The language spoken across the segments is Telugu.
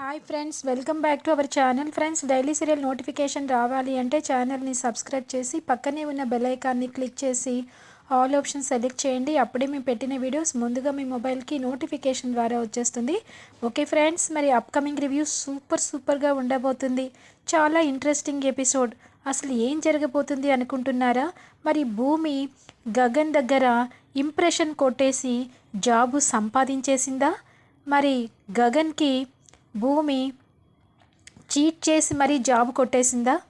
Hi friends welcome back to our channel friends daily serial notification రావాలి అంటే ఛానల్ని సబ్స్క్రైబ్ చేసి పక్కనే ఉన్న బెల్ ఐకాన్ని క్లిక్ చేసి ఆల్ ఆప్షన్ సెలెక్ట్ చేయండి. అప్పుడే మేము పెట్టిన వీడియోస్ ముందుగా మీ మొబైల్కి నోటిఫికేషన్ ద్వారా వచ్చేస్తుంది. ఓకే ఫ్రెండ్స్ మరి అప్కమింగ్ రివ్యూ సూపర్ సూపర్గా ఉండబోతుంది. చాలా ఇంట్రెస్టింగ్ ఎపిసోడ్ అసలు ఏం జరగబోతుంది అనుకుంటున్నారా? మరి భూమి గగన్ దగ్గర ఇంప్రెషన్ కొట్టేసి జాబు సంపాదించేసిందా? మరి గగన్కి భూమి చీట్ చేసి మరీ జాబ్ కొట్టేసిందా?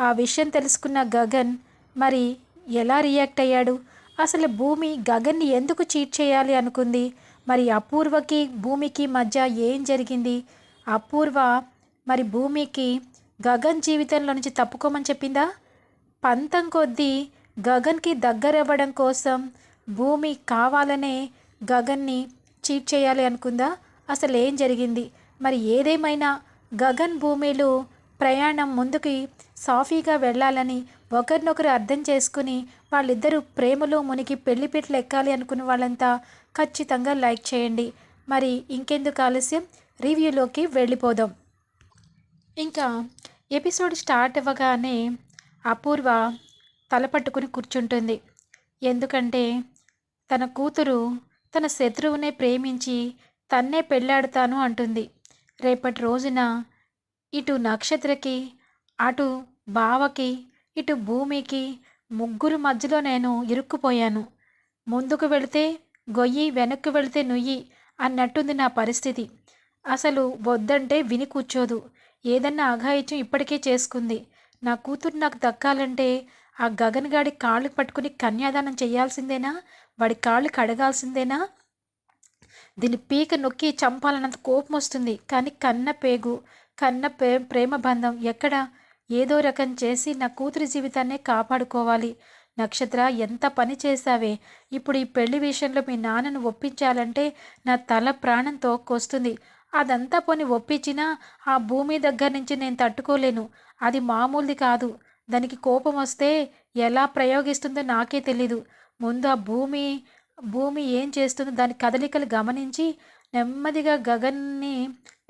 ఆ విషయం తెలుసుకున్న గగన్ మరి ఎలా రియాక్ట్ అయ్యాడు? అసలు భూమి గగన్ని ఎందుకు చీట్ చేయాలి అనుకుంది? మరి అపూర్వకి భూమికి మధ్య ఏం జరిగింది? అపూర్వ మరి భూమికి గగన్ జీవితంలో నుంచి తప్పుకోమని చెప్పిందా? పంతం కొద్దీ గగన్కి దగ్గరవ్వడం కోసం భూమి కావాలనే గగన్ని చీట్ చేయాలి అనుకుందా? అసలు ఏం జరిగింది? మరి ఏదేమైనా గగన్ భూమిలు ప్రయాణం ముందుకి సాఫీగా వెళ్ళాలని ఒకరినొకరు అర్థం చేసుకుని వాళ్ళిద్దరూ ప్రేమలో మునిగి పెళ్ళిపెట్లు ఎక్కాలి అనుకున్న వాళ్ళంతా ఖచ్చితంగా లైక్ చేయండి. మరి ఇంకెందుకు ఆలస్యం? రివ్యూలోకి వెళ్ళిపోదాం. ఇంకా ఎపిసోడ్ స్టార్ట్ అవ్వగానే అపూర్వ తలపట్టుకుని కూర్చుంటుంది. ఎందుకంటే తన కూతురు తన శత్రువునే ప్రేమించి తన్నే పెళ్ళాడుతాను అంటుంది. రేపటి రోజున ఇటు నక్షత్రకి అటు బావకి ఇటు భూమికి ముగ్గురు మధ్యలో నేను ఇరుక్కుపోయాను. ముందుకు వెళితే గొయ్యి వెనక్కి వెళితే నుయ్యి అన్నట్టుంది నా పరిస్థితి. అసలు వద్దంటే విని కూర్చోదు. ఏదన్నా అఘాయిత్యం ఇప్పటికే చేసుకుంది. నా కూతురు నాకు దక్కాలంటే ఆ గగన్ గాడి కాళ్ళు పట్టుకుని కన్యాదానం చేయాల్సిందేనా? వాడి కాళ్ళు కడగాల్సిందేనా? దీని పీక నొక్కి చంపాలన్నంత కోపం వస్తుంది. కానీ కన్న పేగు కన్న ప్రే ప్రేమ బంధం ఎక్కడ? ఏదో రకం చేసి నా కూతురి జీవితాన్నే కాపాడుకోవాలి. నక్షత్ర ఎంత పని చేశావే? ఇప్పుడు ఈ పెళ్ళి విషయంలో మీ నాన్నను ఒప్పించాలంటే నా తల ప్రాణం తోక్కొస్తుంది. అదంతా పోని ఒప్పించినా ఆ భూమి దగ్గర నుంచి నేను తట్టుకోలేను. అది మామూలుది కాదు. దానికి కోపం వస్తే ఎలా ప్రయోగిస్తుందో నాకే తెలీదు. ముందు ఆ భూమి భూమి ఏం చేస్తుందో దాని కదలికలు గమనించి నెమ్మదిగా గగన్ని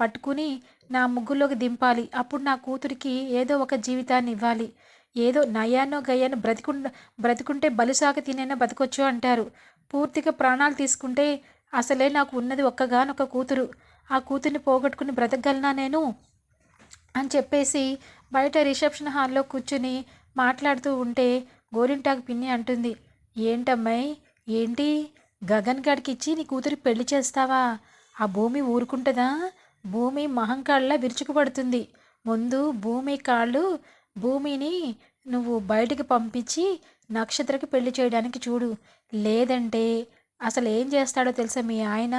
పట్టుకుని నా ముగ్గులోకి దింపాలి. అప్పుడు నా కూతురికి ఏదో ఒక జీవితాన్ని ఇవ్వాలి. ఏదో నయానో గయానో బ్రతికు బ్రతికుంటే బలుసాక తినైనా బతకొచ్చు అంటారు. పూర్తిగా ప్రాణాలు తీసుకుంటే అసలే నాకు ఉన్నది ఒక్కగానొక్క కూతురు. ఆ కూతుర్ని పోగొట్టుకుని బ్రతకగలనా నేను? అని చెప్పేసి బయట రిసెప్షన్ హాల్లో కూర్చుని మాట్లాడుతూ ఉంటే గోరింటాకు పిన్ని అంటుంది. ఏంటమ్మాయి? ఏంటి? గగన్ గడికి ఇచ్చి నీ కూతురి పెళ్ళి చేస్తావా? ఆ భూమి ఊరుకుంటుందా? భూమి మహంకాళ్ళ విరుచుకుపడుతుంది. ముందు భూమి కాళ్ళు భూమిని నువ్వు బయటికి పంపించి నక్షత్రకి పెళ్ళి చేయడానికి చూడు. లేదంటే అసలు ఏం చేస్తాడో తెలుసా మీ ఆయన?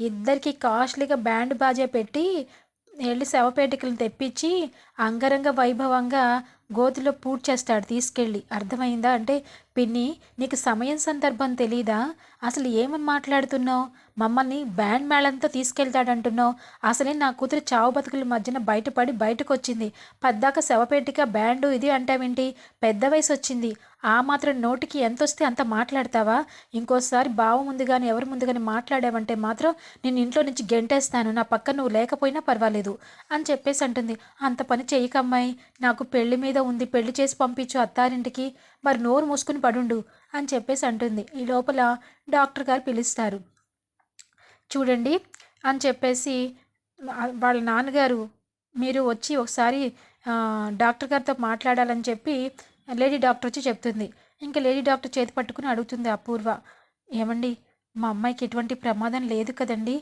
ఇద్దరికి కాస్ట్లీగా బ్యాండ్ బాజా పెట్టి వెళ్ళి శవపేటికలను తెప్పించి అంగరంగ వైభవంగా గోతిలో పూడ్ చేస్తాడు తీసుకెళ్ళి. అర్థమైందా? అంటే పిన్ని నీకు సమయం సందర్భం తెలీదా? అసలు ఏమని మాట్లాడుతున్నావు? మమ్మల్ని బ్యాండ్ మేళంతో తీసుకెళ్తాడంటున్నావు. అసలే నా కూతురు చావు బతుకుల మధ్యన బయటపడి బయటకు వచ్చింది పద్దాక శవపేటిక బ్యాండు ఇది అంటావేంటి? పెద్ద వయసు వచ్చింది ఆ మాత్రం నోటికి ఎంత వస్తే అంత మాట్లాడతావా? ఇంకోసారి బావ ముందు కానీ ఎవరి ముందు కానీ మాట్లాడావంటే మాత్రం నేను ఇంట్లో నుంచి గెంటేస్తాను. నా పక్క నువ్వు లేకపోయినా పర్వాలేదు అని చెప్పేసి అంటుంది. అంత పని చేయకమ్మాయి. నాకు పెళ్ళి మీద ఉంది. పెళ్ళి చేసి పంపించు అత్తారింటికి. మరి నోరు మూసుకుని పడుండు అని చెప్పేసి అంటుంది. ఈ లోపల డాక్టర్ గారు పిలుస్తారు. చూడండి అని చెప్పేసి వాళ్ళ నాన్నగారు మీరు వచ్చి ఒకసారి డాక్టర్ గారితో మాట్లాడాలని చెప్పి లేడీ డాక్టర్ వచ్చి చెప్తుంది. ఇంకా లేడీ డాక్టర్ చేతి పట్టుకుని అడుగుతుంది అపూర్వ. ఏమండి మా అమ్మాయికి ఎటువంటి ప్రమాదం లేదు కదండి.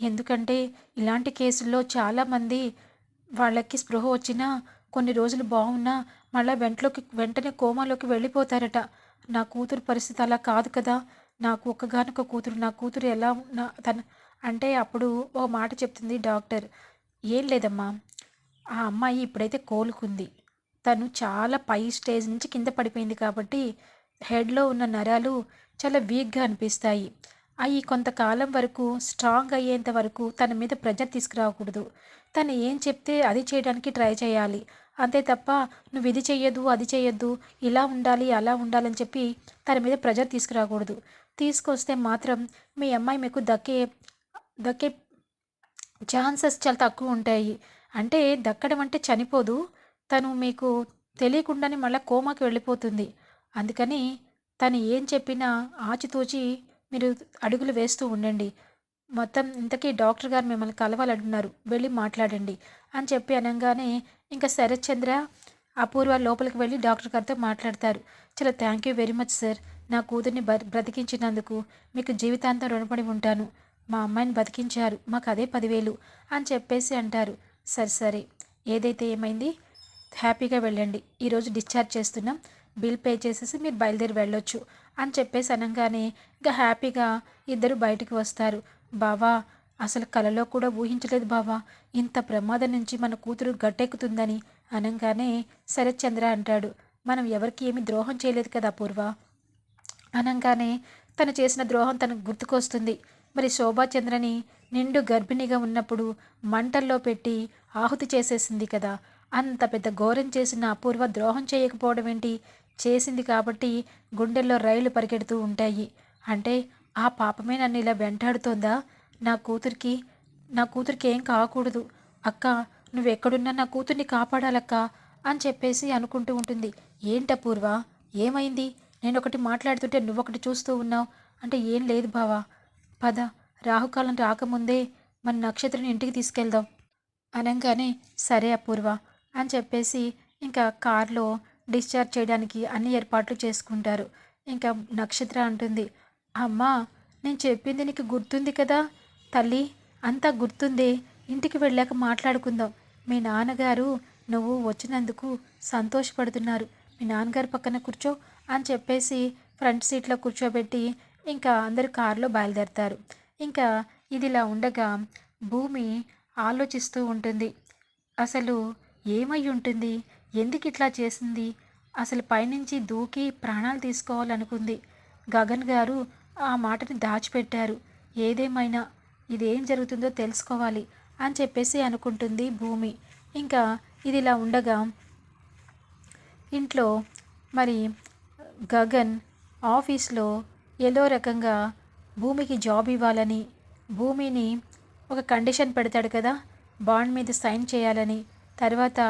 ఎందుకంటే ఇలాంటి కేసుల్లో చాలామంది వాళ్ళకి స్పృహ వచ్చినా కొన్ని రోజులు బాగున్నా మళ్ళీ వెంటలోకి వెంటనే కోమాలోకి వెళ్ళిపోతారట. నా కూతురు పరిస్థితి అలా కాదు కదా. నాకు ఒక్కగానొక్క కూతురు నా కూతురు ఎలా నా తన అంటే అప్పుడు ఓ మాట చెప్తుంది డాక్టర్ ఏం లేదమ్మా ఆ అమ్మాయి ఇప్పుడైతే కోలుకుంది. తను చాలా పై స్టేజ్ నుంచి కింద పడిపోయింది కాబట్టి హెడ్లో ఉన్న నరాలు చాలా వీక్గా అనిపిస్తాయి. అవి కొంతకాలం వరకు స్ట్రాంగ్ అయ్యేంత వరకు తన మీద ప్రెజర్ తీసుకురాకూడదు. తను ఏం చెప్తే అది చేయడానికి ట్రై చేయాలి. అంతే తప్ప నువ్వు ఇది చెయ్యొద్దు అది చెయ్యొద్దు ఇలా ఉండాలి అలా ఉండాలని చెప్పి తన మీద ప్రెజర్ తీసుకురాకూడదు. తీసుకొస్తే మాత్రం మీ అమ్మాయి మీకు దక్కే దక్కే ఛాన్సెస్ చాలా తక్కువ ఉంటాయి. అంటే దక్కడం అంటే చనిపోదు. తను మీకు తెలియకుండానే మళ్ళీ కోమాకి వెళ్ళిపోతుంది. అందుకని తను ఏం చెప్పినా ఆచితూచి మీరు అడుగులు వేస్తూ ఉండండి. మొత్తం ఇంతకీ డాక్టర్ గారు మిమ్మల్ని కలవాలంటున్నారు వెళ్ళి మాట్లాడండి అని చెప్పి అనగానే ఇంకా శరత్ చంద్ర అపూర్వ లోపలికి వెళ్ళి డాక్టర్ గారితో మాట్లాడతారు. చాలా thank you very much sir. నా కూతుర్ని బ బ్రతికించినందుకు మీకు జీవితాంతం రుణపడి ఉంటాను. మా అమ్మాయిని బతికించారు మాకు అదే పదివేలు అని చెప్పేసి అంటారు. సరే సరే. ఏదైతే ఏమైంది? హ్యాపీగా వెళ్ళండి. ఈరోజు డిశ్చార్జ్ చేస్తున్నాం. బిల్ పే చేసేసి మీరు బయలుదేరి వెళ్ళొచ్చు అని చెప్పేసి అనగానే ఇంకా హ్యాపీగా ఇద్దరు బయటికి వస్తారు. బావా అసలు కలలో కూడా ఊహించలేదు బావా. ఇంత ప్రమాదం నుంచి మన కూతురు గట్టెక్కుతుందని అనగానే శరత్చంద్ర అంటాడు. మనం ఎవరికి ఏమి ద్రోహం చేయలేదు కదా పూర్వ అనగానే తను చేసిన ద్రోహం తనకు గుర్తుకొస్తుంది. మరి శోభాచంద్రని నిండు గర్భిణిగా ఉన్నప్పుడు మంటల్లో పెట్టి ఆహుతి చేసేసింది కదా. అంత పెద్ద ఘోరం చేసిన అపూర్వ ద్రోహం చేయకపోవడం ఏంటి? చేసింది కాబట్టి గుండెల్లో రైలు పరిగెడుతూ ఉంటాయి. అంటే ఆ పాపమే నన్ను ఇలా వెంటాడుతోందా? నా కూతురికి నా కూతురికి ఏం కాకూడదు. అక్క నువ్వు ఎక్కడున్నా నా కూతుర్ని కాపాడాలక్క అని చెప్పేసి అనుకుంటూ ఉంటుంది. ఏంటపూర్వ ఏమైంది? నేను ఒకటి మాట్లాడుతుంటే నువ్వొకటి చూస్తూ ఉన్నావు. అంటే ఏం లేదు బావా. పద. రాహుకాలం రాకముందే మన నక్షత్రం ఇంటికి తీసుకెళ్దాం. అనగానే సరే అపూర్వ అని చెప్పేసి ఇంకా కార్లో డిశ్చార్జ్ చేయడానికి అన్ని ఏర్పాట్లు చేసుకుంటారు. ఇంకా నక్షత్ర అంటుంది అమ్మా నేను చెప్పింది నీకు గుర్తుంది కదా? తల్లి అంతా గుర్తుందే. ఇంటికి వెళ్ళాక మాట్లాడుకుందాం. మీ నాన్నగారు నువ్వు వచ్చినందుకు సంతోషపడుతున్నారు. మీ నాన్నగారు పక్కన కూర్చో అని చెప్పేసి ఫ్రంట్ సీట్లో కూర్చోబెట్టి ఇంకా అందరు కారులో బయలుదేరతారు. ఇంకా ఇదిలా ఉండగా భూమి ఆలోచిస్తూ ఉంటుంది. అసలు ఏమై ఉంటుంది? ఎందుకు ఇట్లా చేసింది? అసలు పైనుంచి దూకి ప్రాణాలు తీసుకోవాలనుకుంది. గగన్ గారు ఆ మాటని దాచిపెట్టారు. ఏదేమైనా ఇదేం జరుగుతుందో తెలుసుకోవాలి అని చెప్పేసి అనుకుంటుంది భూమి. ఇంకా ఇది ఇలా ఉండగా ఇంట్లో మరి గగన్ ఆఫీస్లో ఏదో రకంగా భూమికి జాబ్ ఇవ్వాలని భూమిని ఒక కండిషన్ పెడతాడు కదా బాండ్ మీద సైన్ చేయాలని తర్వాత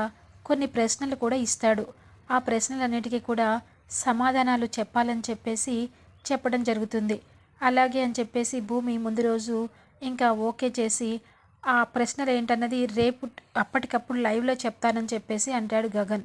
కొన్ని ప్రశ్నలు కూడా ఇస్తాడు. ఆ ప్రశ్నలన్నిటికీ కూడా సమాధానాలు చెప్పాలని చెప్పేసి చెప్పడం జరుగుతుంది. అలాగే అని చెప్పేసి భూమి ముందు రోజు ఇంకా ఓకే చేసి ఆ ప్రశ్నలు ఏంటన్నది రేపు అప్పటికప్పుడు లైవ్లో చెప్తానని చెప్పేసి అంటాడు గగన్.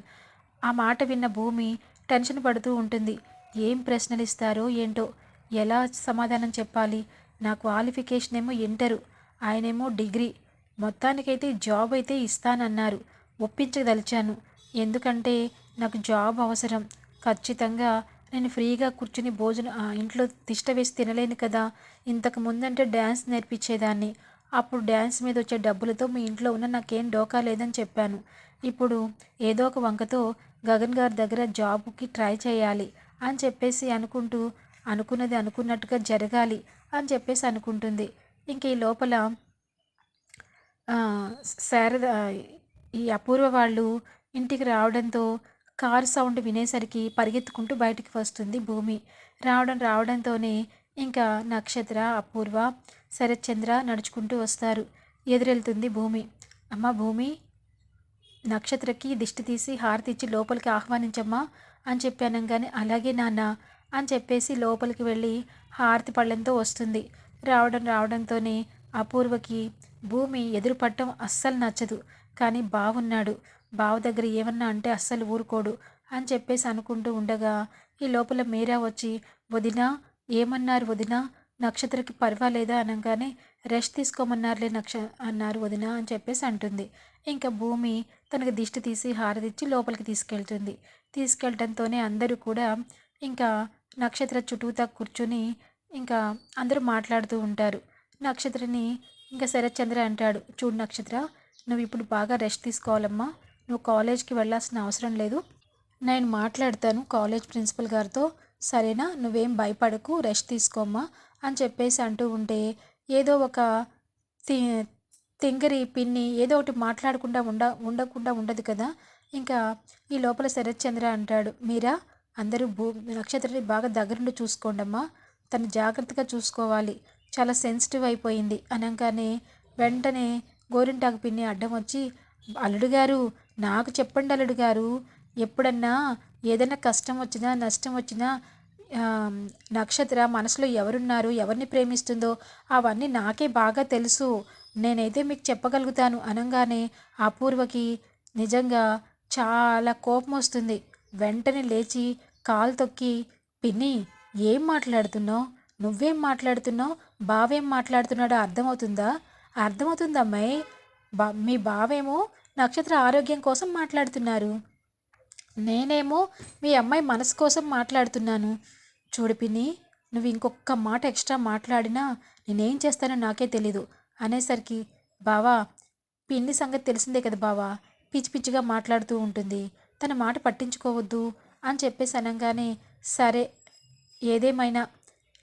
ఆ మాట విన్న భూమి టెన్షన్ పడుతూ ఉంటుంది. ఏం ప్రశ్నలు ఇస్తారో ఏంటో. ఎలా సమాధానం చెప్పాలి? నా క్వాలిఫికేషన్ ఏమో ఇంటరు. ఆయనేమో డిగ్రీ. మొత్తానికైతే జాబ్ అయితే ఇస్తానన్నారు. ఒప్పించదలిచాను. ఎందుకంటే నాకు జాబ్ అవసరం. ఖచ్చితంగా నేను ఫ్రీగా కూర్చుని భోజనం ఇంట్లో తిష్ట వేసి తినలేను కదా. ఇంతకు ముందంటే డ్యాన్స్ నేర్పించేదాన్ని. అప్పుడు డ్యాన్స్ మీద వచ్చే డబ్బులతో మీ ఇంట్లో ఉన్న నాకేం డోకా లేదని చెప్పాను. ఇప్పుడు ఏదో ఒక వంకతో గగన్ గారి దగ్గర జాబ్కి ట్రై చేయాలి అని చెప్పేసి అనుకుంటూ అనుకున్నది అనుకున్నట్టుగా జరగాలి అని చెప్పేసి అనుకుంటుంది. ఇంక ఈ లోపల శారద ఈ అపూర్వ వాళ్ళు ఇంటికి రావడంతో కారు సౌండ్ వినేసరికి పరిగెత్తుకుంటూ బయటికి వస్తుంది భూమి. రావడం రావడంతోనే ఇంకా నక్షత్ర అపూర్వ శరత్చంద్ర నడుచుకుంటూ వస్తారు. ఎదురెళ్తుంది భూమి. అమ్మ భూమి నక్షత్రకి దిష్టి తీసి హారతిచ్చి లోపలికి ఆహ్వానించమ్మా అని చెప్పాను కానీ అలాగే నాన్న అని చెప్పేసి లోపలికి వెళ్ళి హారతి పళ్ళెంతో వస్తుంది. రావడం రావడంతోనే అపూర్వకి భూమి ఎదురుపడటం అస్సలు నచ్చదు. కానీ బావున్నాడు. బావ దగ్గర ఏమన్నా అంటే అస్సలు ఊరుకోడు అని చెప్పేసి అనుకుంటూ ఉండగా ఈ లోపల మీరా వచ్చి వదినా ఏమన్నారు వదినా? నక్షత్రకి పర్వాలేదా? అనగానే రెస్ట్ తీసుకోమన్నారులే నక్ష అన్నారు వదిన అని చెప్పేసి అంటుంది. ఇంకా భూమి తనకు దిష్టి తీసి హారదిచ్చి లోపలికి తీసుకెళ్తుంది. తీసుకెళ్ళటంతోనే అందరూ కూడా ఇంకా నక్షత్ర చుట్టూతా కూర్చుని ఇంకా అందరూ మాట్లాడుతూ ఉంటారు. నక్షత్రని ఇంకా శరత్చంద్ర అంటాడు చూడు నక్షత్ర నువ్వు ఇప్పుడు బాగా రెస్ట్ తీసుకోవాలమ్మా. నువ్వు కాలేజ్కి వెళ్ళాల్సిన అవసరం లేదు. నేను మాట్లాడతాను కాలేజ్ ప్రిన్సిపల్ గారితో. సరేనా? నువ్వేం భయపడకు రెస్ట్ తీసుకోమ్మా అని చెప్పేసి అంటూ ఉంటే ఏదో ఒక తి తింగరి పిన్ని ఏదో ఒకటి మాట్లాడకుండా ఉండ ఉండకుండా ఉండదు కదా. ఇంకా ఈ లోపల శరత్చంద్ర అంటాడు మీరా అందరూ భూ నక్షత్రాన్ని బాగా దగ్గరుండి చూసుకోండమ్మా. తను జాగ్రత్తగా చూసుకోవాలి. చాలా సెన్సిటివ్ అయిపోయింది. అనగానే వెంటనే గోరింటాకు పిన్ని అడ్డం వచ్చి అల్లుడు గారు నాకు చెప్పండి అల్లుడు గారు ఎప్పుడన్నా ఏదైనా కష్టం వచ్చినా నష్టం వచ్చినా నక్షత్ర మనసులో ఎవరున్నారు ఎవరిని ప్రేమిస్తుందో అవన్నీ నాకే బాగా తెలుసు. నేనైతే మీకు చెప్పగలుగుతాను. అనగానే అపూర్వకి నిజంగా చాలా కోపం వస్తుంది వెంటనే లేచి కాలు తొక్కి పిన్ని ఏం మాట్లాడుతున్నావు? నువ్వేం మాట్లాడుతున్నావు? బావేం మాట్లాడుతున్నాడో అర్థమవుతుందా? అర్థమవుతుందా అమ్మాయి. బా మీ బావేమో నక్షత్ర ఆరోగ్యం కోసం మాట్లాడుతున్నారు. నేనేమో మీ అమ్మాయి మనసు కోసం మాట్లాడుతున్నాను. చూడు పిన్ని నువ్వు ఇంకొక మాట ఎక్స్ట్రా మాట్లాడినా నేనేం చేస్తానో నాకే తెలీదు. అనేసరికి బావా పిన్ని సంగతి తెలిసిందే కదా బావా. పిచ్చి పిచ్చిగా మాట్లాడుతూ ఉంటుంది. తన మాట పట్టించుకోవద్దు అని చెప్పేసి అనగానే సరే ఏదేమైనా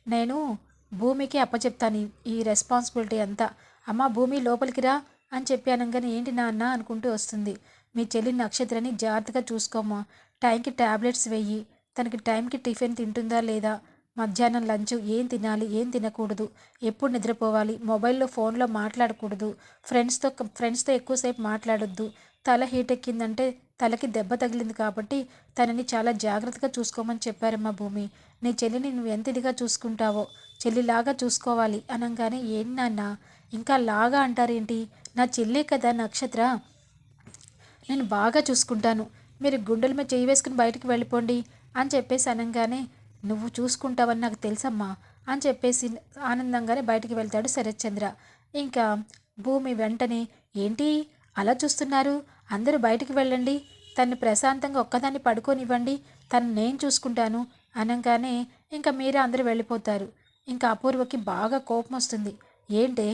నేను భూమికి అప్పచెప్తాను ఈ రెస్పాన్సిబిలిటీ అంతా. అమ్మ భూమి లోపలికి రా అని చెప్పి అనగానే ఏంటి నాన్న అనుకుంటూ వస్తుంది. మీ చెల్లి నక్షత్రాన్ని జాగ్రత్తగా చూసుకోమ్మా. టైంకి ట్యాబ్లెట్స్ వెయ్యి తనకి టైంకి టిఫిన్ తింటుందా లేదా? మధ్యాహ్నం లంచ్ ఏం తినాలి ఏం తినకూడదు? ఎప్పుడు నిద్రపోవాలి? మొబైల్లో ఫోన్లో మాట్లాడకూడదు. ఫ్రెండ్స్తో ఫ్రెండ్స్తో ఎక్కువసేపు మాట్లాడొద్దు. తల హీట్ ఎక్కిందంటే తలకి దెబ్బ తగిలింది కాబట్టి తనని చాలా జాగ్రత్తగా చూసుకోమని చెప్పారమ్మా భూమి. నీ చెల్లిని నువ్వు ఎంత ఇదిగా చూసుకుంటావో చెల్లిలాగా చూసుకోవాలి అనగానే ఏంటి నాన్న? ఇంకా లాగా అంటారేంటి? నా చెల్లే కదా నక్షత్ర. నేను బాగా చూసుకుంటాను. మీరు గుండెల మీద చేయి వేసుకుని బయటికి వెళ్ళిపోండి అని చెప్పేసి అనగానే నువ్వు చూసుకుంటావని నాకు తెలుసమ్మా అని చెప్పేసి ఆనందంగానే బయటికి వెళ్తాడు శరత్చంద్ర. ఇంకా భూమి వెంటనే ఏంటి? అలా చూస్తున్నారు. అందరూ బయటికి వెళ్ళండి. తన్ని ప్రశాంతంగా ఒక్కదాన్ని పడుకోనివ్వండి. తను నేను చూసుకుంటాను అనగానే ఇంకా మీరే అందరూ వెళ్ళిపోతారు. ఇంకా అపూర్వకి బాగా కోపం వస్తుంది. ఏంటే?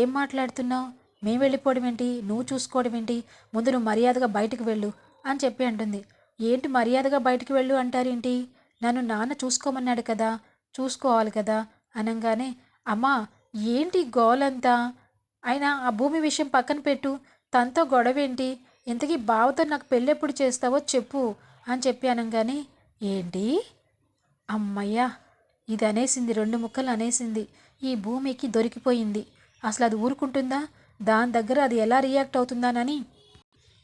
ఏం మాట్లాడుతున్నావు? మేము వెళ్ళిపోవడం ఏంటి? నువ్వు చూసుకోవడం ఏంటి? ముందు నువ్వు మర్యాదగా బయటకు వెళ్ళు అని చెప్పి అంటుంది. ఏంటి మర్యాదగా బయటికి వెళ్ళు అంటారేంటి నన్ను నాన్న చూసుకోమన్నాడు కదా. చూసుకోవాలి కదా అనగానే అమ్మా ఏంటి గోలంతా? అయినా ఆ భూమి విషయం పక్కన పెట్టు. తనతో గొడవేంటి? ఇంతకీ బావతో నాకు పెళ్ళెప్పుడు చేస్తావో చెప్పు అని చెప్పాను కానీ ఏంటి? అమ్మయ్యా ఇది అనేసింది రెండు ముక్కలు అనేసింది. ఈ భూమికి దొరికిపోయింది. అసలు అది ఊరుకుంటుందా? దాని దగ్గర అది ఎలా రియాక్ట్ అవుతుందానని.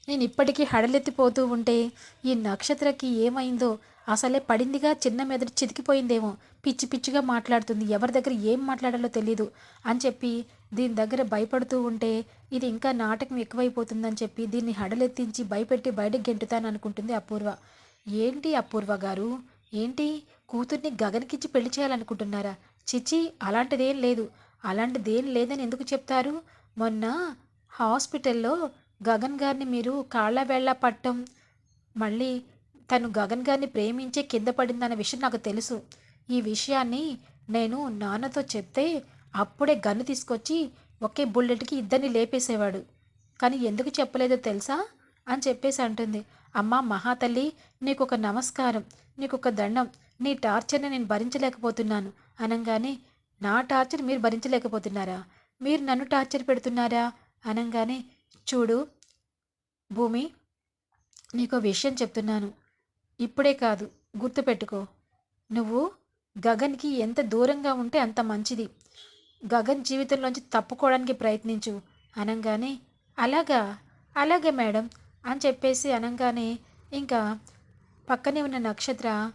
నేను ఇప్పటికీ హడలెత్తిపోతూ ఉంటే ఈ నక్షత్రకి ఏమైందో అసలే పడిందిగా చిన్న మీద చితికిపోయిందేమో. పిచ్చి పిచ్చిగా మాట్లాడుతుంది. ఎవరి దగ్గర ఏం మాట్లాడాలో తెలీదు అని చెప్పి దీని దగ్గర భయపడుతూ ఉంటే ఇది ఇంకా నాటకం ఎక్కువైపోతుందని చెప్పి దీన్ని హడలెత్తించి భయపెట్టి బయటకు గెంటుతాను అనుకుంటుంది అపూర్వ. ఏంటి అపూర్వ గారు? ఏంటి? కూతుర్ని గగన్కిచ్చి పెళ్ళి చేయాలనుకుంటున్నారా? చిచి అలాంటిదేం లేదు. అలాంటిదేం లేదని ఎందుకు చెప్తారు? మొన్న హాస్పిటల్లో గగన్ గారిని మీరు కాళ్ళ వేళ్ళ పట్టం మళ్ళీ తను గగన్ గారిని ప్రేమించే కింద పడిందన్న విషయం నాకు తెలుసు. ఈ విషయాన్ని నేను నాన్నతో చెప్తే అప్పుడే గన్ను తీసుకొచ్చి ఒకే బుల్లెట్కి ఇద్దరిని లేపేసేవాడు. కానీ ఎందుకు చెప్పలేదో తెలుసా? అని చెప్పేసి అంటుంది. అమ్మ మహాతల్లి నీకు ఒక నమస్కారం నీకు ఒక దండం నీ టార్చర్ని నేను భరించలేకపోతున్నాను. అనగానే నా టార్చర్ మీరు భరించలేకపోతున్నారా? మీరు నన్ను టార్చర్ పెడుతున్నారా? అనగానే చూడు భూమి నీకు విషయం చెప్తున్నాను. ఇప్పుడే కాదు గుర్తుపెట్టుకో. నువ్వు గగన్కి ఎంత దూరంగా ఉంటే అంత మంచిది. గగన్ జీవితంలోంచి తప్పుకోవడానికి ప్రయత్నించు. అనగానే అలాగా అలాగే మేడం అని చెప్పేసి అనగానే ఇంకా పక్కనే ఉన్న నక్షత్ర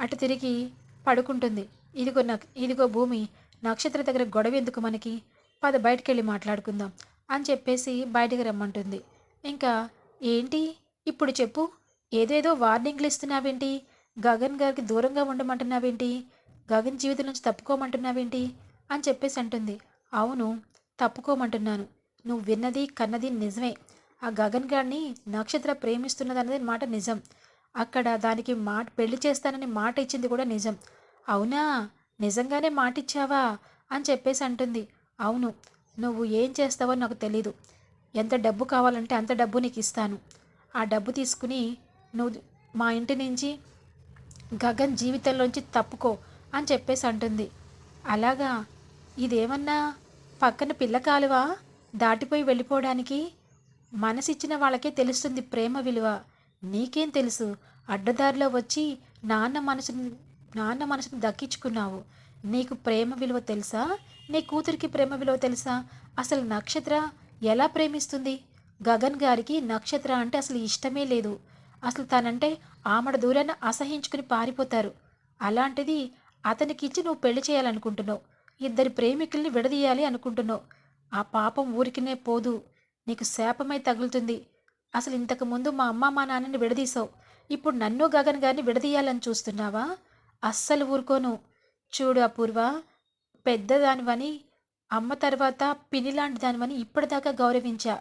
అటు తిరిగి పడుకుంటుంది. ఇదిగో నక్ ఇదిగో భూమి నక్షత్ర దగ్గర గొడవ ఎందుకు మనకి? పద బయటికి వెళ్ళి మాట్లాడుకుందాం అని చెప్పేసి బయటికి రమ్మంటుంది. ఇంకా ఏంటి? ఇప్పుడు చెప్పు. ఏదేదో వార్నింగ్లు ఇస్తున్నావేంటి? గగన్ గారికి దూరంగా ఉండమంటున్నావేంటి? గగన్ జీవితం నుంచి తప్పుకోమంటున్నావేంటి? అని చెప్పేసి అంటుంది. అవును తప్పుకోమంటున్నాను. నువ్వు విన్నది కన్నది నిజమే. ఆ గగన్ గారిని నక్షత్ర ప్రేమిస్తున్నదన్నది మాట నిజం. అక్కడ దానికి మాట పెళ్ళి చేస్తానని మాట ఇచ్చింది కూడా నిజం. అవునా? నిజంగానే మాట ఇచ్చావా? అని చెప్పేసి అంటుంది. అవును నువ్వు ఏం చేస్తావో నాకు తెలీదు. ఎంత డబ్బు కావాలంటే అంత డబ్బు నీకు ఇస్తాను. ఆ డబ్బు తీసుకుని నువ్వు మా ఇంటి నుంచి గగన్ జీవితంలోంచి తప్పుకో అని చెప్పేసి అంటుంది. అలాగా? ఇదేమన్నా పక్కన పిల్ల కాలువ? దాటిపోయి వెళ్ళిపోవడానికి? మనసిచ్చిన వాళ్ళకే తెలుస్తుంది ప్రేమ విలువ. నీకేం తెలుసు? అడ్డదారిలో వచ్చి నాన్న మనసుని నాన్న మనసుని దక్కించుకున్నావు. నీకు ప్రేమ విలువ తెలుసా? నీ కూతురికి ప్రేమ విలువ తెలుసా? అసలు నక్షత్ర ఎలా ప్రేమిస్తుంది? గగన్ గారికి నక్షత్ర అంటే అసలు ఇష్టమే లేదు. అసలు తనంటే ఆమడ దూరాన అసహించుకుని పారిపోతారు. అలాంటిది అతనికిచ్చి నువ్వు పెళ్ళి చేయాలనుకుంటున్నావు. ఇద్దరి ప్రేమికుల్ని విడదీయాలి అనుకుంటున్నావు. ఆ పాపం ఊరికినే పోదు. నీకు శాపమై తగులుతుంది. అసలు ఇంతకు ముందు మా అమ్మ మా నాన్నని విడదీసావు ఇప్పుడు నన్ను గగన్ గారిని విడదీయాలని చూస్తున్నావా? అస్సలు ఊరుకోను. చూడు అపూర్వ పెద్దదానివని అమ్మ తర్వాత పినిలాంటి దానివని ఇప్పటిదాకా గౌరవించా.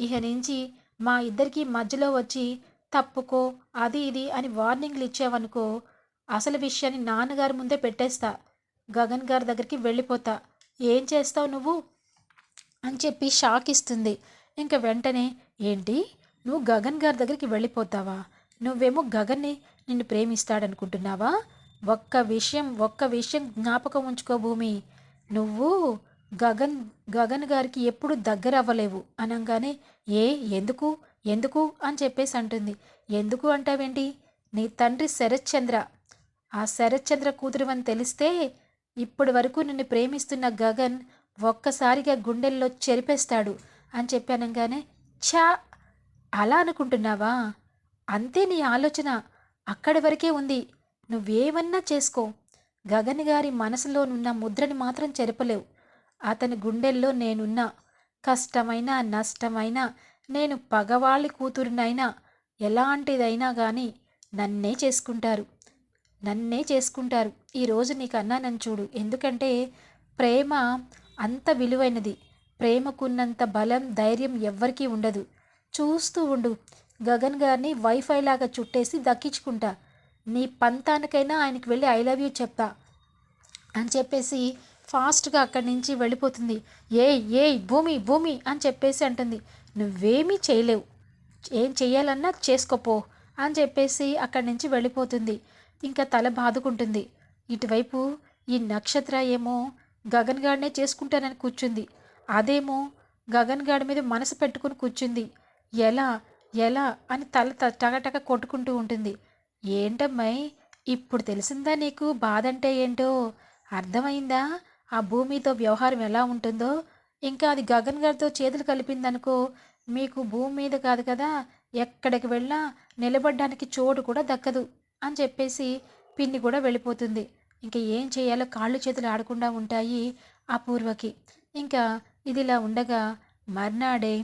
ఇక నుంచి మా ఇద్దరికీ మధ్యలో వచ్చి తప్పుకో అది ఇది అని వార్నింగ్లు ఇచ్చావనుకో అసలు విషయాన్ని నాన్నగారి ముందే పెట్టేస్తా. గగన్ గారి దగ్గరికి వెళ్ళిపోతా. ఏం చేస్తావు నువ్వు? అని చెప్పి షాక్ ఇస్తుంది. ఇంకా వెంటనే ఏంటి? నువ్వు గగన్ గారి దగ్గరికి వెళ్ళిపోతావా? నువ్వేమో గగన్ని నిన్ను ప్రేమిస్తాడనుకుంటున్నావా? ఒక్క విషయం ఒక్క విషయం జ్ఞాపకం ఉంచుకో భూమి. నువ్వు గగన్ గగన్ గారికి ఎప్పుడు దగ్గర అవ్వలేవు అనగానే ఏ ఎందుకు? ఎందుకు అని చెప్పేసి అంటుంది. ఎందుకు అంటావేంటి? నీ తండ్రి శరత్చంద్ర. ఆ శరత్చంద్ర కూతురు అని తెలిస్తే ఇప్పటి వరకు నిన్ను ప్రేమిస్తున్న గగన్ ఒక్కసారిగా గుండెల్లో చెరిపేస్తాడు అని చెప్పానంగానే ఛా! అలా అనుకుంటున్నావా? అంతే నీ ఆలోచన. అక్కడి వరకే ఉంది. నువ్వేమన్నా చేసుకో. గగన్ గారి మనసులోనున్న ముద్రని మాత్రం చెరపలేవు. అతని గుండెల్లో నేనున్నా. కష్టమైన నష్టమైన నేను పగవాళ్ళి కూతురినైనా ఎలాంటిదైనా కానీ నన్నే చేసుకుంటారు. నన్నే చేసుకుంటారు. ఈరోజు నీకు అన్నానని చూడు. ఎందుకంటే ప్రేమ అంత విలువైనది. ప్రేమకున్నంత బలం ధైర్యం ఎవ్వరికీ ఉండదు. చూస్తూ ఉండు. గగన్ గారిని వైఫై లాగా చుట్టేసి దక్కించుకుంటా. నీ పంతానికైనా ఆయనకి వెళ్ళి ఐ లవ్ యూ చెప్తా అని చెప్పేసి ఫాస్ట్గా అక్కడి నుంచి వెళ్ళిపోతుంది. ఏయ్ ఏయ్ భూమి భూమి అని చెప్పేసి అంటుంది. నువ్వేమీ చేయలేవు. ఏం చెయ్యాలన్నా చేసుకోపో అని చెప్పేసి అక్కడి నుంచి వెళ్ళిపోతుంది. ఇంకా తల బాదుకుంటుంది. ఇటువైపు ఈ నక్షత్ర ఏమో గగన్ గాడినే చేసుకుంటానని కూర్చుంది. అదేమో గగన్ గాడి మీద మనసు పెట్టుకుని కూర్చుంది. ఎలా ఎలా అని తల త- టగటగ కొట్టుకుంటూ ఉంటుంది. ఏంటమ్మాయి ఇప్పుడు తెలిసిందా నీకు బాధ అంటే ఏంటో? అర్థమైందా? ఆ భూమితో వ్యవహారం ఎలా ఉంటుందో? ఇంకా అది గగన్ గారితో చేతులు కలిపిందనుకో మీకు భూమి మీద కాదు కదా ఎక్కడికి వెళ్ళా నిలబడడానికి చోటు కూడా దక్కదు అని చెప్పేసి పిన్ని కూడా వెళ్ళిపోతుంది. ఇంకా ఏం చేయాలో కాళ్ళు చేతులు ఆడకుండా ఉంటాయి ఆ పూర్వకి ఇంకా ఇదిలా ఉండగా మర్నాడే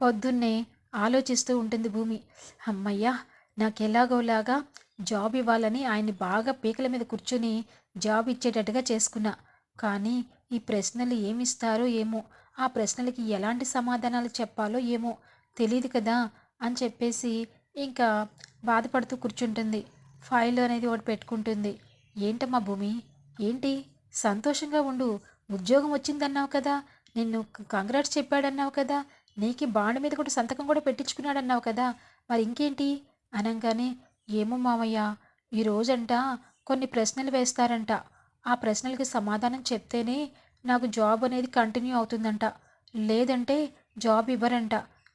పొద్దున్నే ఆలోచిస్తూ ఉంటుంది భూమి. అమ్మయ్యా నాకు ఎలాగోలాగా జాబ్ ఇవ్వాలని ఆయన్ని బాగా పీకల మీద కూర్చుని జాబ్ ఇచ్చేటట్టుగా చేసుకున్నా. కానీ ఈ ప్రశ్నలు ఏమిస్తారో ఏమో ఆ ప్రశ్నలకి ఎలాంటి సమాధానాలు చెప్పాలో ఏమో తెలియదు కదా అని చెప్పేసి ఇంకా బాధపడుతూ కూర్చుంటుంది. ఫైల్ అనేది ఒకటి పెట్టుకుంటుంది. ఏంటమ్మా భూమి? ఏంటి? సంతోషంగా ఉండు. ఉద్యోగం వచ్చిందన్నావు కదా. నిన్ను కంగ్రాట్స్ చెప్పాడన్నావు కదా. నీకు బాండ్ మీద కూడా సంతకం కూడా పెట్టించుకున్నాడన్నావు కదా. మరి ఇంకేంటి? అనగానే ఏమో మామయ్య ఈ రోజంట కొన్ని ప్రశ్నలు వేస్తారంట. ఆ ప్రశ్నలకి సమాధానం చెప్తేనే నాకు జాబ్ అనేది కంటిన్యూ అవుతుందంట. లేదంటే జాబ్ ఇవ్వరంట.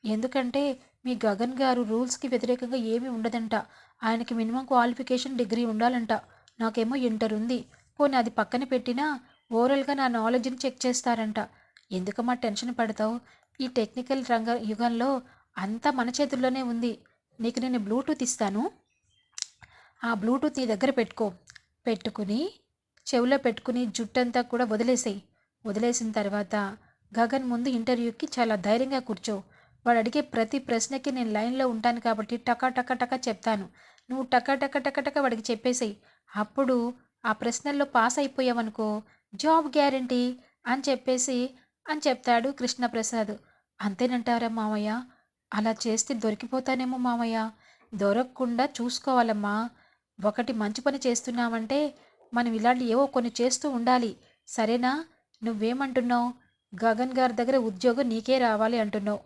ఎందుకంటే మీ గగన్ గారు రూల్స్కి వ్యతిరేకంగా ఏమీ ఉండదంట. ఆయనకి మినిమం క్వాలిఫికేషన్ డిగ్రీ ఉండాలంట. నాకేమో ఇంటర్ ఉంది. పోనీ అది పక్కన పెట్టినా ఓవరాల్గా నా నాలెడ్జ్ని చెక్ చేస్తారంట. ఎందుకమ్మా టెన్షన్ పడతావు? ఈ టెక్నికల్ రంగ యుగంలో అంతా మన చేతుల్లోనే ఉంది. నీకు నేను బ్లూటూత్ ఇస్తాను? ఆ బ్లూటూత్ నీ దగ్గర పెట్టుకో. పెట్టుకుని చెవిలో పెట్టుకుని జుట్టంతా కూడా వదిలేసేయి. వదిలేసిన తర్వాత గగన్ ముందు ఇంటర్వ్యూకి చాలా ధైర్యంగా కూర్చో. వాడు అడిగే ప్రతి ప్రశ్నకి నేను లైన్లో ఉంటాను కాబట్టి టకా టకా టకా చెప్తాను. నువ్వు టకా టకా టకా టకా వాడికి చెప్పేసేయి. అప్పుడు ఆ ప్రశ్నల్లో పాస్ అయిపోయావనుకో జాబ్ గ్యారంటీ అని చెప్పేసి అని చెప్తాడు కృష్ణప్రసాద్. అంతేనంటారా మామయ్య అలా చేస్తే దొరికిపోతానేమో మామయ్య దొరకకుండా చూసుకోవాలమ్మా. ఒకటి మంచి పని చేస్తున్నామంటే మనం ఇలాంటి ఏవో కొన్ని చేస్తూ ఉండాలి. సరేనా? నువ్వేమంటున్నావు? గగన్ గారి దగ్గర ఉద్యోగం నీకే రావాలి అంటున్నావు.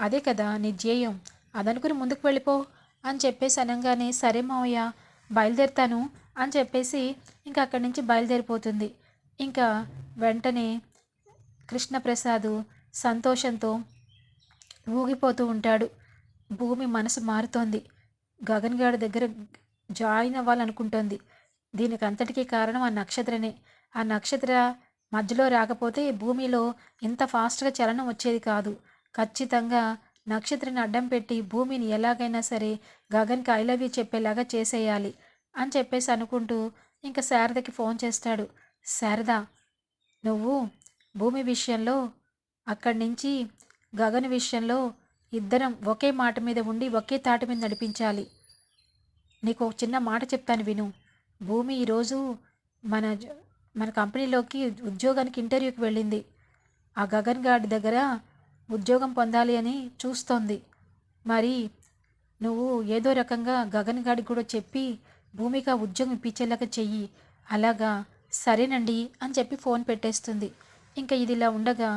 అదే కదా నీ ధ్యేయం. అదనుకుని ముందుకు వెళ్ళిపో. అని చెప్పేసి అనగానే సరే మావయ్య బయలుదేరుతాను అని చెప్పేసి ఇంకా అక్కడి నుంచి బయలుదేరిపోతుంది. ఇంకా వెంటనే కృష్ణప్రసాద్ సంతోషంతో ఊగిపోతూ ఉంటాడు. భూమి మనసు మారుతోంది. గగన్ గారి దగ్గర జాయిన్ అవ్వాలనుకుంటోంది. దీనికి అంతటికీ కారణం ఆ నక్షత్రనే ఆ నక్షత్ర మధ్యలో రాకపోతే భూమిలో ఇంత ఫాస్ట్గా చలనం వచ్చేది కాదు. ఖచ్చితంగా నక్షత్రాన్ని అడ్డం పెట్టి భూమిని ఎలాగైనా సరే గగన్కి ఐ లవ్ యూ చెప్పేలాగా చేసేయాలి అని చెప్పేసి అనుకుంటూ ఇంకా శారదకి ఫోన్ చేస్తాడు. శారద నువ్వు భూమి విషయంలో అక్కడి నుంచి గగన్ విషయంలో ఇద్దరం ఒకే మాట మీద ఉండి ఒకే తాటి మీద నడిపించాలి. నీకు ఒక చిన్న మాట చెప్తాను విను. భూమి ఈరోజు మన మన కంపెనీలోకి ఉద్యోగానికి ఇంటర్వ్యూకి వెళ్ళింది. ఆ గగన్ గాడి దగ్గర ఉద్యోగం పొందాలి అని చూస్తోంది. మరి నువ్వు ఏదో రకంగా గగన్ గాడికి కూడా చెప్పి భూమికి ఆ ఉద్యోగం ఇప్పించేలాగా చెయ్యి. అలాగా సరేనండి అని చెప్పి ఫోన్ పెట్టేస్తుంది. ఇంకా ఇది ఇలా ఉండగా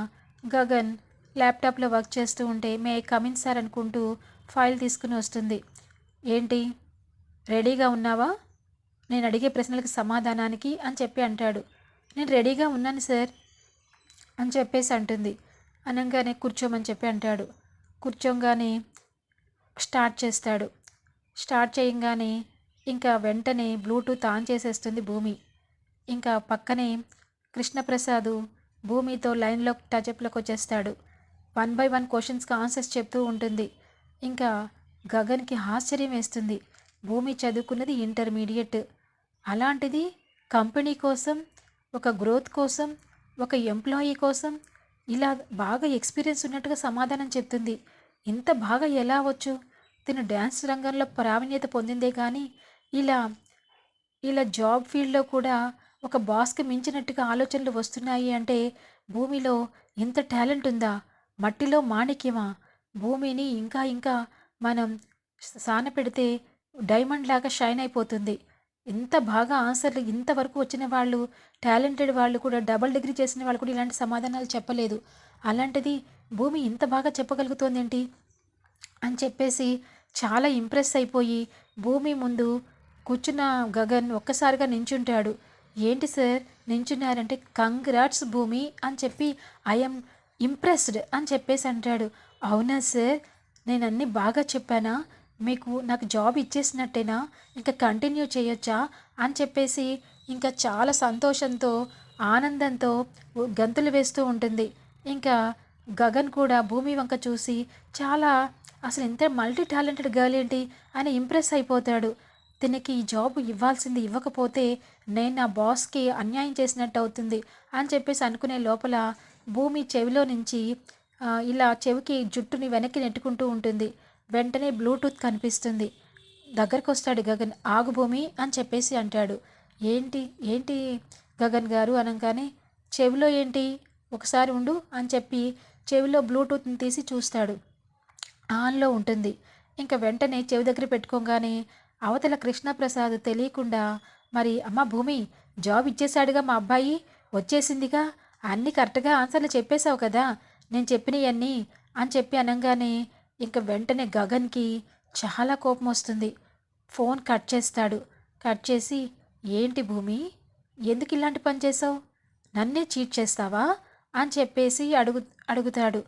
గగన్ ల్యాప్టాప్లో వర్క్ చేస్తూ ఉంటే మే కమిన్ సార్ అనుకుంటూ ఫైల్ తీసుకుని వస్తుంది. ఏంటి? రెడీగా ఉన్నావా? నేను అడిగే ప్రశ్నలకు సమాధానానికి అని చెప్పి అంటాడు. నేను రెడీగా ఉన్నాను సార్ అని చెప్పేసి అంటుంది. అనగానే కూర్చోమని చెప్పి అంటాడు. కూర్చోగానే స్టార్ట్ చేస్తాడు. స్టార్ట్ చేయంగానే ఇంకా వెంటనే బ్లూటూత్ ఆన్ చేసేస్తుంది భూమి. ఇంకా పక్కనే కృష్ణప్రసాద్ భూమితో లైన్లో టచ్అప్లోకి వచ్చేస్తాడు. వన్ బై వన్ క్వశ్చన్స్కి ఆన్సర్స్ చెప్తూ ఉంటుంది. ఇంకా గగన్కి ఆశ్చర్యం వేస్తుంది. భూమి చదువుకున్నది ఇంటర్మీడియట్. అలాంటిది కంపెనీ కోసం ఒక గ్రోత్ కోసం ఒక ఎంప్లాయీ కోసం ఇలా బాగా ఎక్స్పీరియన్స్ ఉన్నట్టుగా సమాధానం చెప్తుంది. ఇంత బాగా ఎలా వచ్చు తిను డ్యాన్స్ రంగంలో ప్రావీణ్యత పొందిందే కానీ ఇలా ఇలా జాబ్ ఫీల్డ్లో కూడా ఒక బాస్కి మించినట్టుగా ఆలోచనలు వస్తున్నాయి అంటే భూమిలో ఇంత టాలెంట్ ఉందా? మట్టిలో మాణిక్యమా? భూమిని ఇంకా ఇంకా మనం సాన పెడితే డైమండ్ లాగా షైన్ అయిపోతుంది. ఇంత బాగా ఆన్సర్లు ఇంతవరకు వచ్చిన వాళ్ళు టాలెంటెడ్ వాళ్ళు కూడా డబల్ డిగ్రీ చేసిన వాళ్ళు కూడా ఇలాంటి సమాధానాలు చెప్పలేదు. అలాంటిది భూమి ఇంత బాగా చెప్పగలుగుతోందేంటి? అని చెప్పేసి చాలా ఇంప్రెస్ అయిపోయి భూమి ముందు కూర్చున్న గగన్ ఒక్కసారిగా నించుంటాడు. ఏంటి సార్ నించున్నారంటే కంగ్రాట్స్ భూమి అని చెప్పి ఐఎమ్ ఇంప్రెస్డ్ అని చెప్పేసి అంటాడు. అవునా సార్? నేను అన్నీ బాగా చెప్పానా? మీకు నాకు జాబ్ ఇచ్చేసినట్టేనా? ఇంకా కంటిన్యూ చేయొచ్చా? అని చెప్పేసి ఇంకా చాలా సంతోషంతో ఆనందంతో గంతులు వేస్తూ ఉంటుంది. ఇంకా గగన్ కూడా భూమి వంక చూసి చాలా అసలు ఇంత మల్టీ టాలెంటెడ్ గర్ల్ ఏంటి? అని ఇంప్రెస్ అయిపోతాడు. తినకి ఈ జాబ్ ఇవ్వాల్సింది ఇవ్వకపోతే నేను నా బాస్కి అన్యాయం చేసినట్టు అవుతుంది అని చెప్పేసి అనుకునే లోపల భూమి చెవిలో నుంచి ఇలా చెవికి జుట్టుని వెనక్కి నెట్టుకుంటూ ఉంటుంది. వెంటనే బ్లూటూత్ కనిపిస్తుంది. దగ్గరకు వస్తాడు గగన్. ఆగు భూమి అని చెప్పేసి అంటాడు. ఏంటి? ఏంటి గగన్ గారు అనగానే చెవిలో ఏంటి? ఒకసారి ఉండు అని చెప్పి చెవిలో బ్లూటూత్ని తీసి చూస్తాడు. ఆన్లో ఉంటుంది. ఇంకా వెంటనే చెవి దగ్గర పెట్టుకోగానే అవతల కృష్ణప్రసాద్ తెలియకుండా మరి అమ్మ భూమి జాబ్ ఇచ్చేశాడుగా మా అబ్బాయి? వచ్చేసిందిగా. అన్నీ కరెక్ట్గా ఆన్సర్లు చెప్పేశావు కదా. నేను చెప్పినవన్నీ అని చెప్పి అనగానే ఇంక వెంటనే గగన్కి చాలా కోపం వస్తుంది. ఫోన్ కట్ చేస్తాడు. కట్ చేసి ఏంటి భూమి? ఎందుకు ఇలాంటి పని చేసావు నన్నే చీట్ చేస్తావా? అని చెప్పేసి అడుగు అడుగుతాడు.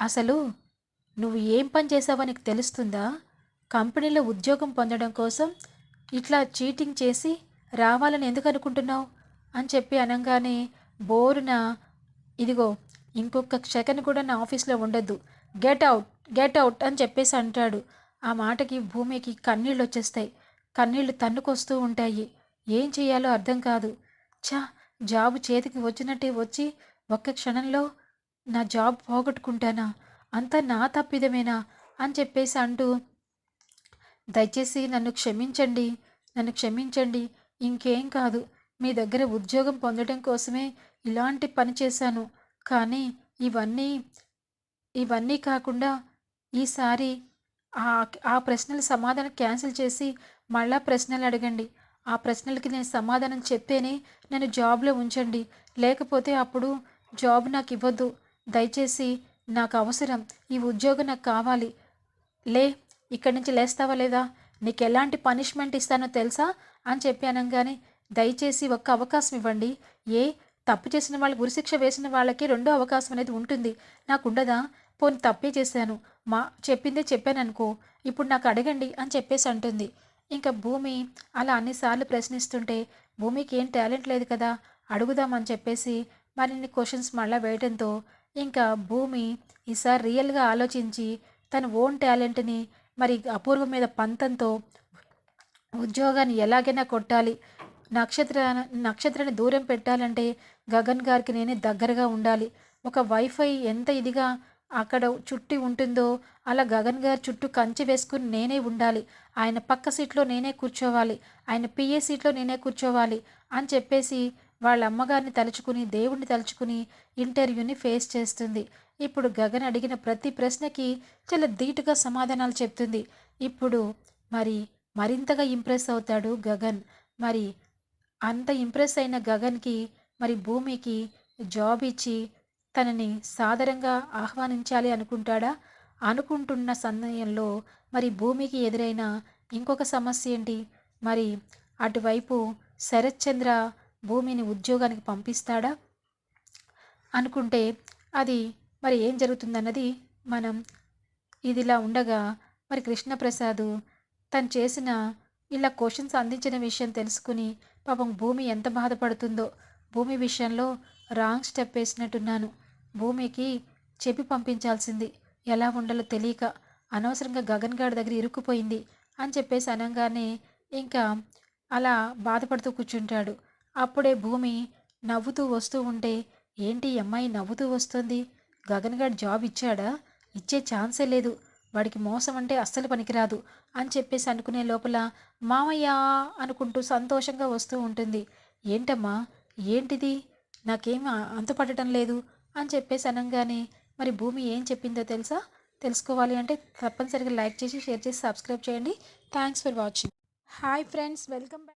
అసలు నువ్వు ఏం పని చేసావో నీకు తెలుస్తుందా? కంపెనీలో ఉద్యోగం పొందడం కోసం ఇట్లా చీటింగ్ చేసి రావాలని ఎందుకు అనుకుంటున్నావు? అని చెప్పి అనగానే బోరున ఇదిగో ఇంకొక సెకండ్ కూడా నా ఆఫీస్లో ఉండొద్దు. Get out. గెట్ అవుట్ అని చెప్పేసి అంటాడు. ఆ మాటకి భూమికి కన్నీళ్ళు వచ్చేస్తాయి. కన్నీళ్ళు తన్నుకొస్తూ ఉంటాయి. ఏం చేయాలో అర్థం కాదు. ఛా జాబ్ చేతికి వచ్చినట్టే వచ్చి ఒక్క క్షణంలో నా జాబ్ పోగొట్టుకుంటానా? అంతా నా తప్పిదమేనా? అని చెప్పేసి అంటూ దయచేసి నన్ను క్షమించండి. నన్ను క్షమించండి. ఇంకేం కాదు. మీ దగ్గర ఉద్యోగం పొందడం కోసమే ఇలాంటి పని చేశాను. కానీ ఇవన్నీ ఇవన్నీ కాకుండా ఈసారి ఆ ఆ ప్రశ్నల సమాధానం క్యాన్సిల్ చేసి మళ్ళా ప్రశ్నలు అడగండి. ఆ ప్రశ్నలకి నేను సమాధానం చెప్తేనే నన్ను జాబ్లో ఉంచండి. లేకపోతే అప్పుడు జాబ్ నాకు ఇవ్వద్దు. దయచేసి నాకు అవసరం. ఈ ఉద్యోగం నాకు కావాలి. లే ఇక్కడి నుంచి లేస్తావా లేదా? నీకు ఎలాంటి పనిష్మెంట్ ఇస్తానో తెలుసా? అని చెప్పి అనగానే దయచేసి ఒక్క అవకాశం ఇవ్వండి. ఏ తప్పు చేసిన వాళ్ళకి ఉరిశిక్ష వేసిన వాళ్ళకి రెండో అవకాశం అనేది ఉంటుంది. నాకు ఉండదా? పోనీ తప్పే చేశాను. మా చెప్పిందే చెప్పాను అనుకో ఇప్పుడు నాకు అడగండి అని చెప్పేసి అంటుంది. ఇంకా భూమి అలా అన్నిసార్లు ప్రశ్నిస్తుంటే భూమికి ఏం టాలెంట్ లేదు కదా అడుగుదామని చెప్పేసి మరిన్ని క్వశ్చన్స్ మళ్ళీ వేయడంతో ఇంకా భూమి ఈసారి రియల్గా ఆలోచించి తన ఓన్ టాలెంట్ని మరి అపూర్వ మీద పంతంతో ఉద్యోగాన్ని ఎలాగైనా కొట్టాలి. నక్షత్ర నక్షత్రాన్ని దూరం పెట్టాలంటే గగన్ గారికి నేనే దగ్గరగా ఉండాలి. ఒక వైఫై ఎంత ఇదిగా అక్కడ చుట్టి ఉంటుందో? అలా గగన్ గారి చుట్టూ కంచె వేసుకుని నేనే ఉండాలి. ఆయన పక్క సీట్లో నేనే కూర్చోవాలి. ఆయన పిఏ సీట్లో నేనే కూర్చోవాలి అని చెప్పేసి వాళ్ళ అమ్మగారిని తలుచుకుని దేవుణ్ణి తలుచుకుని ఇంటర్వ్యూని ఫేస్ చేస్తుంది. ఇప్పుడు గగన్ అడిగిన ప్రతి ప్రశ్నకి చాలా ధీటుగా సమాధానాలు చెప్తుంది. ఇప్పుడు మరి మరింతగా ఇంప్రెస్ అవుతాడు గగన్. మరి అంత ఇంప్రెస్ అయిన గగన్కి మరి భూమికి జాబ్ ఇచ్చి తనని సాదరంగా ఆహ్వానించాలి అనుకుంటాడా? అనుకుంటున్న సమయంలో మరి భూమికి ఎదురైన ఇంకొక సమస్య ఏంటి? మరి అటువైపు శరత్చంద్ర భూమిని ఉద్యోగానికి పంపిస్తాడా? అనుకుంటే అది మరి ఏం జరుగుతుందన్నది మనం ఇదిలా ఉండగా మరి కృష్ణప్రసాద్ తను చేసిన ఇలా క్వశ్చన్స్ అందించిన విషయం తెలుసుకుని పాపం భూమి ఎంత బాధపడుతుందో. భూమి విషయంలో రాంగ్ స్టెప్ వేసినట్టున్నాను. భూమికి చెప్పి పంపించాల్సింది. ఎలా ఉండాలో తెలియక అనవసరంగా గగన్ గారి దగ్గర ఇరుక్కుపోయింది అని చెప్పేసి అనగానే ఇంకా అలా బాధపడుతూ కూర్చుంటాడు. అప్పుడే భూమి నవ్వుతూ వస్తూ ఉంటే ఏంటి అమ్మాయి నవ్వుతూ వస్తుంది? గగన్ గారు జాబ్ ఇచ్చాడా? ఇచ్చే ఛాన్సే లేదు. వాడికి మోసం అంటే అస్సలు పనికిరాదు అని చెప్పేసి అనుకునే లోపల మామయ్య అనుకుంటూ సంతోషంగా వస్తూ ఉంటుంది. ఏంటమ్మా? ఏంటిది? నాకేం అంతుపట్టడం లేదు. అని చెప్పేసి అనగానే మరి భూమి ఏం చెప్పిందో తెలుసా? తెలుసుకోవాలి అంటే తప్పనిసరిగా లైక్ చేసి షేర్ చేసి సబ్స్క్రైబ్ చేయండి. Thanks for watching hi friends welcome back